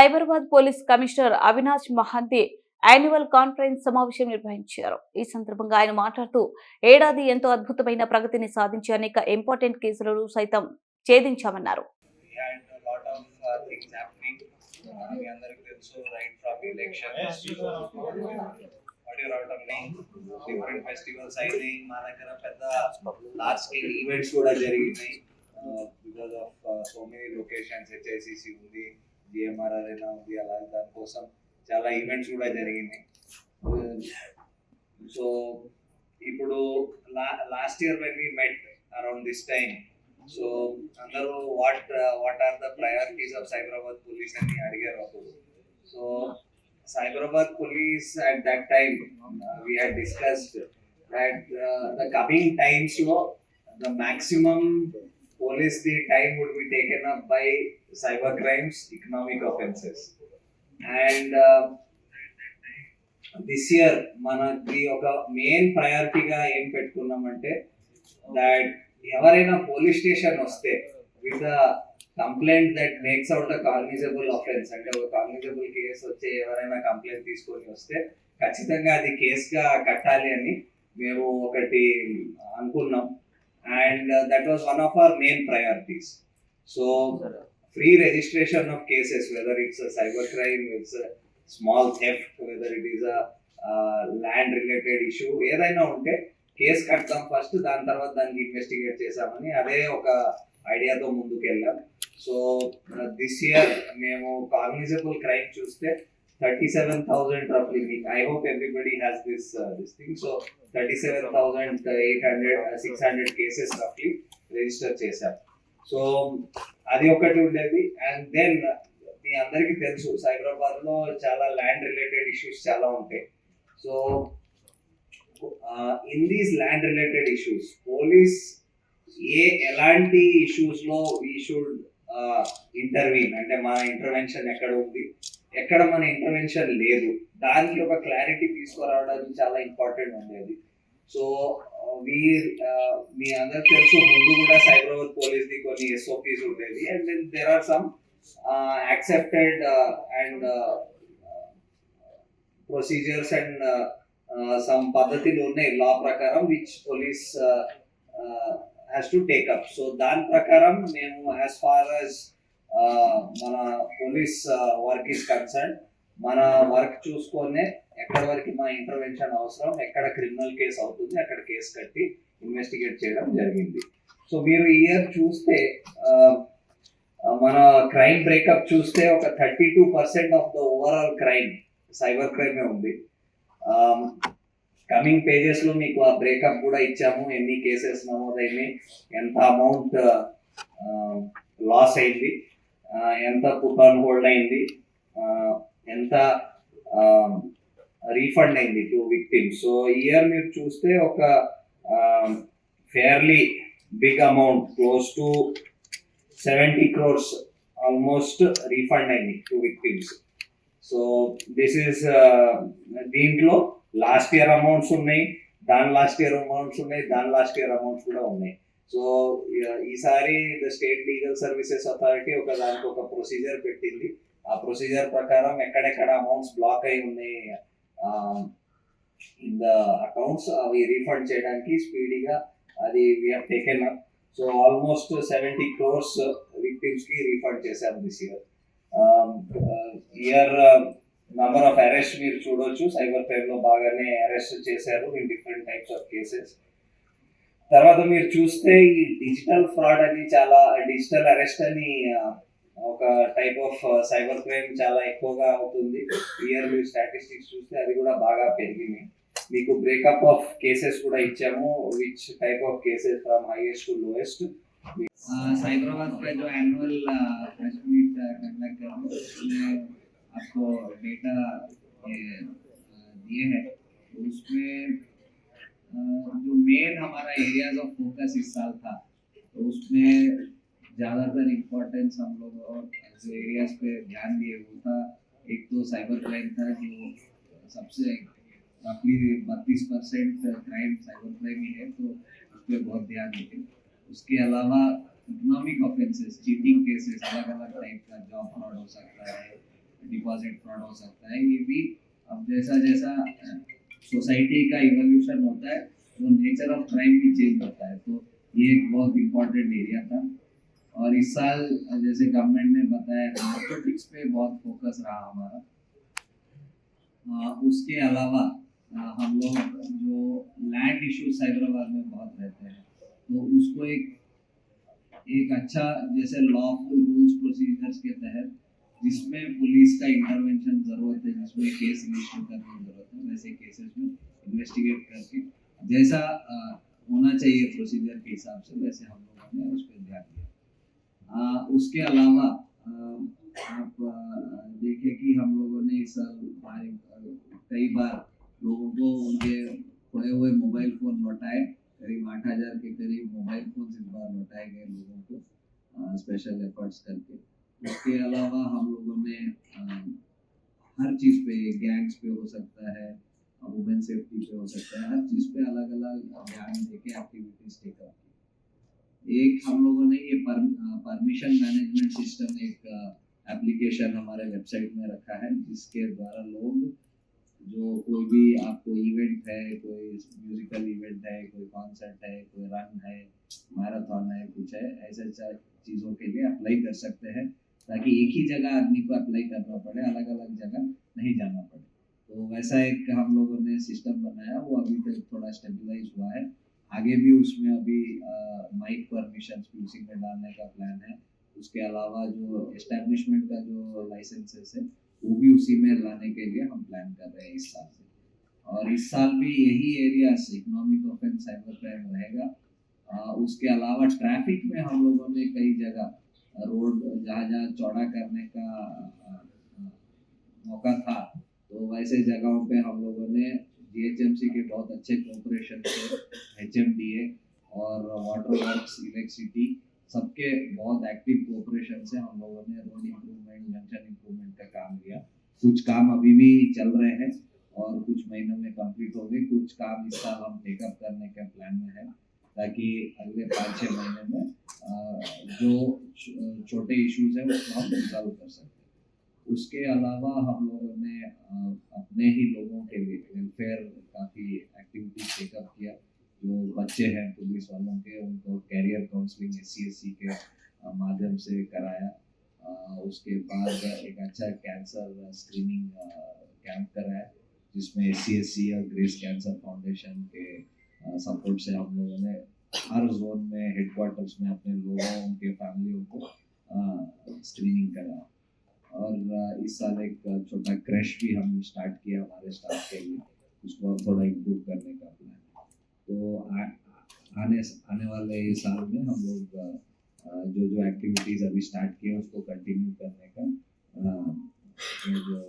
Cyberabad police commissioner Avinash Mohanty annual conference సమావేశం నిర్వహించారు. ఈ సందర్భంగా ఆయన మాట్లాడుతూ ఏడాది ఎంతో అద్భుతమైన ప్రగతిని సాధించి అనేక ఇంపార్టెంట్ కేసులను సైతం ఛేదించామన్నారు. డిఫరెంట్ ఫెస్టివల్స్ అయినాయి మా దగ్గర పెద్ద లార్జ్ స్కేల్ ఈవెంట్స్ కూడా జరిగినాయి. Because of so many locations HICC ఉంది. జిఎంఆర్ అరేనా ఉంది అలాగే దానికోసం చాలా ఈవెంట్స్ కూడా జరిగినాయి సో ఇప్పుడు last year when we met around this time so అందరూ what what are the priorities of Cyberabad police అని అడిగారు అప్పుడు so Cyberabad police at that time we had discussed that the coming times లో the maximum police the time would be taken up by cyber crimes economic offences and this year మనకి ఒక main ప్రయారిటీగా ఏం పెట్టుకున్నామంటే that ఎవరైనా police station వస్తే with complaint that makes out a cognizable offence అంటే ఒక కాగ్నిజబుల్ కేసు వచ్చి ఎవరైనా కంప్లైంట్ తీసుకొని వస్తే ఖచ్చితంగా అది కేసుగా కట్టాలి అని మేము ఒకటి అనుకున్నాం. And that was one of our main priorities so free registration of cases whether it's cyber crime it's small theft whether it is land related issue ఏదైనా ఉంటే కేసు కడతాం ఫస్ట్ దాని తర్వాత దానికి ఇన్వెస్టిగేట్ చేసామని అదే ఒక ఐడియాతో ముందుకు వెళ్ళాం సో దిస్ ఇయర్ మేము కాగ్నిజబుల్ క్రైమ్ చూస్తే థర్టీ సెవెన్ థౌసండ్ రఫ్లీ hope I hope this uh, this thing. Thing so thirty seven thousand eight hundred six hundred cases రఫ్లీ register so అది ఒకటి ఉండేది. అండ్ దెన్ మీ అందరికీ తెలుసు సైబరాబాద్లో చాలా ల్యాండ్ రిలేటెడ్ ఇష్యూస్ చాలా ఉంటాయి. So in these land related issues police ఏ ఎలాంటి ఇష్యూస్లో వీ షుడ్ ఇంటర్వీన్ అంటే మన ఇంటర్వెన్షన్ ఎక్కడ ఉంది? ఎక్కడ మన ఇంటర్వెన్షన్ లేదు. దానికి ఒక క్లారిటీ తీసుకురావడానికి చాలా ఇంపార్టెంట్ ఉండేది సో మీ మీ అందరికి తెలుసు ముందు కూడా సైబరాబాద్ పోలీస్ ది కొన్ని ఎస్ఓపీస్ ఉండేది and then there are some accepted and procedures and some పద్ధతులు ఉన్నాయి. లా ప్రకారం which police has to take up so దాని ప్రకారం మేము యాజ్ ఫార్ యాజ్ మన పోలీస్ వర్క్ ఈస్ కన్సర్న్ మన వర్క్ చూసుకొనే ఎక్కడ వరకు మన ఇంటర్వెన్షన్ అవసరం ఎక్కడ క్రిమినల్ కేసు అవుతుంది అక్కడ కేసు కట్టి ఇన్వెస్టిగేట్ చేయడం జరిగింది. సో మీరు ఈ ఇయర్ చూస్తే మన క్రైమ్ బ్రేకప్ చూస్తే ఒక thirty two percent of the overall crime cyber క్రైమే ఉంది. కమింగ్ పేజెస్లో మీకు ఆ బ్రేకప్ కూడా ఇచ్చాము ఎన్ని కేసెస్ నమోదైంది ఎంత అమౌంట్ లాస్ అయింది. ఎంత పుట్ హోల్డ్ అయింది? ఎంత రీఫండ్ అయింది టు విక్టిమ్స్ సో ఇయర్ మీరు చూస్తే ఒక fairly big amount close to seventy crores almost refund అయింది to victims so this is దీంట్లో లాస్ట్ ఇయర్ అమౌంట్స్ ఉన్నాయి దాని లాస్ట్ ఇయర్ అమౌంట్స్ ఉన్నాయి దాని లాస్ట్ ఇయర్ అమౌంట్స్ కూడా ఉన్నాయి. సో ఈసారి the state legal services authority ఒక దానికి ఒక ప్రొసీజర్ పెట్టింది. ఆ ప్రొసీజర్ ప్రకారం ఎక్కడెక్కడ అమౌంట్స్ బ్లాక్ అయి ఉన్నాయి ఇన్ ద అకౌంట్స్ అవి రీఫండ్ చేయడానికి స్పీడీగా అది were taken up so almost seventy crores విక్టిమ్స్కి refund చేశారు this year. Year number of arrest మీరు చూడొచ్చు. సైబర్ క్రైమ్లో బాగానే అరెస్ట్ చేశారు in different types of cases తర్వాత మీరు చూస్తే ఈ డిజిటల్ ఫ్రాడ్ అని చాలా డిజిటల్ అరెస్ట్ అని ఆ, ఒక టైప్ ఆఫ్ సైబర్ క్రైమ్ చాలా ఎక్కువగా అవుతుంది ఇయర్ మీరు స్టాటిస్టిక్స్ చూస్తే అది కూడా బాగా పెరిగింది మీకు బ్రేకప్ ఆఫ్ కేసెస్ కూడా ఇచ్చాము which type of cases from highest to lowest Cyberabad का जो एनुअल प्रेस मीट कंडक्ट कर रहे हैं उसमें आपको डेटा ये, अ, दिए हैं तो उसमें अ, जो मेन हमारा एरियाज़ ऑफ़ फोकस इस साल था तो उसमें ज़्यादातर इम्पोर्टेंस हम लोग और जो एरियाज़ पे ध्यान दिए, वो था, एक तो साइबर क्राइम था, जो सबसे रफली बत्तीस परसेंट क्राइम साइबर क्राइम ही है तो उस पर बहुत ध्यान देते उसके अलावा इकोनॉमिक ऑफेंसेस चीटिंग केसेस अलग अलग टाइप का जॉब फ्रॉड हो सकता है डिपॉजिट फ्रॉड हो सकता है, ये भी अब जैसा जैसा सोसाइटी का इवोल्यूशन होता है तो नेचर ऑफ़ क्राइम भी चेंज होता है। तो ये एक बहुत इम्पोर्टेंट एरिया था। और इस साल जैसे गवर्नमेंट ने बताया नार्कोटिक्स पे बहुत फोकस रहा हमारा। आ, उसके अलावा आ, हम लोग जो लैंड इश्यूज़ हैदराबाद में बहुत रहते हैं तो उसको एक एक अच्छा जैसे लॉफुल रूल्स प्रोसीजर्स के तहत जिसमें पुलिस का इंटरवेंशन ज़रूरत है, जिसमें केस रजिस्टर करने की ज़रूरत है, वैसे केसेस में इन्वेस्टिगेट करके, जैसा होना चाहिए प्रोसीजर के हिसाब से, वैसे हम लोगों ने उस पर ध्यान दिया। उसके अलावा आप देखें कि हम लोगों ने इस साल कई बार लोगों को उनके खोए हुए मोबाइल फ़ोन लौटाए, करीब आठ हज़ार के करीब मोबाइल फ़ोन इस बार लौटाए गए लोगों को स्पेशल एफर्ट्स करके। उसके अलावा हम लोगों ने हर चीज़ पे गैंग्स पे हो सकता है वुमेन सेफ्टी पे हो सकता है, हर चीज़ पे अलग अलग ध्यान देके एक्टिविटीज़ टेकअप की एक हम लोगों ने ये परमिशन मैनेजमेंट सिस्टम एक एप्लीकेशन हमारे वेबसाइट में रखा है, जिसके द्वारा लोग जो कोई भी आपको इवेंट है, कोई म्यूजिकल इवेंट है, कोई कॉन्सर्ट है, कोई रन है मैराथन है, कुछ है ऐसे चीज़ों के लिए अप्लाई कर सकते हैं। ताकि एक ही जगह आदमी को अप्लाई करना पड़े अलग अलग जगह नहीं जाना पड़े। तो वैसा एक हम लोगों ने सिस्टम बनाया, वो अभी तक थोड़ा स्टेबलाइज हुआ है। आगे भी उसमें अभी माइक परमिशन उसी में डालने का प्लान है। उसके अलावा जो एस्टेब्लिशमेंट का जो लाइसेंसेस है, वो भी उसी में लाने के लिए हम प्लान कर रहे हैं इस साल से। और इस साल भी यही areas economic offence cyber crime रहेगा। उसके अलावा ट्रैफ़िक में हम लोगों ने कई जगह रोड जहाँ जहाँ चौड़ा करने का मौका था तो वैसे जगहों पे हम लोगों ने जीएचएमसी के बहुत अच्छे कोऑपरेशन से एचएमडीए और वाटर वर्क्स इलेक्ट्रिसिटी सबके बहुत एक्टिव कोऑपरेशन से हम लोगों ने रोड इम्प्रूवमेंट जंक्शन इम्प्रूवमेंट का काम किया कुछ काम अभी भी चल रहे हैं और कुछ महीनों में कंप्लीट हो गए। कुछ काम इस साल हम टेकअप करने के प्लान में है। ताकि अगले पाँच छः महीने में जो छोटे इश्यूज़ हैं उसको हम रिजॉल्व कर सकते हैं। उसके अलावा हम लोगों ने अपने ही लोगों के लिए वेलफेयर काफ़ी एक्टिविटीज़ टेकअप किया। जो बच्चे हैं पुलिस वालों के, उनको कैरियर काउंसलिंग एस सी के माध्यम से कराया। उसके बाद एक अच्छा कैंसर स्क्रीनिंग कैंप कराया, जिसमें एस सी और ग्रेस कैंसर फाउंडेशन के सपोर्ट से हम लोगों ने। हर जोन में हेडक्वार्टर्स में अपने लोगों उनके फैमिलियों को स्क्रीनिंग करा। और इस साल एक छोटा क्रैश भी हम स्टार्ट किया हमारे स्टाफ के लिए। उसको थोड़ा इम्प्रूव करने का प्लान तो आ, आने आने वाले इस साल में हम लोग जो जो एक्टिविटीज़ अभी स्टार्ट किए उसको कंटिन्यू करने का जो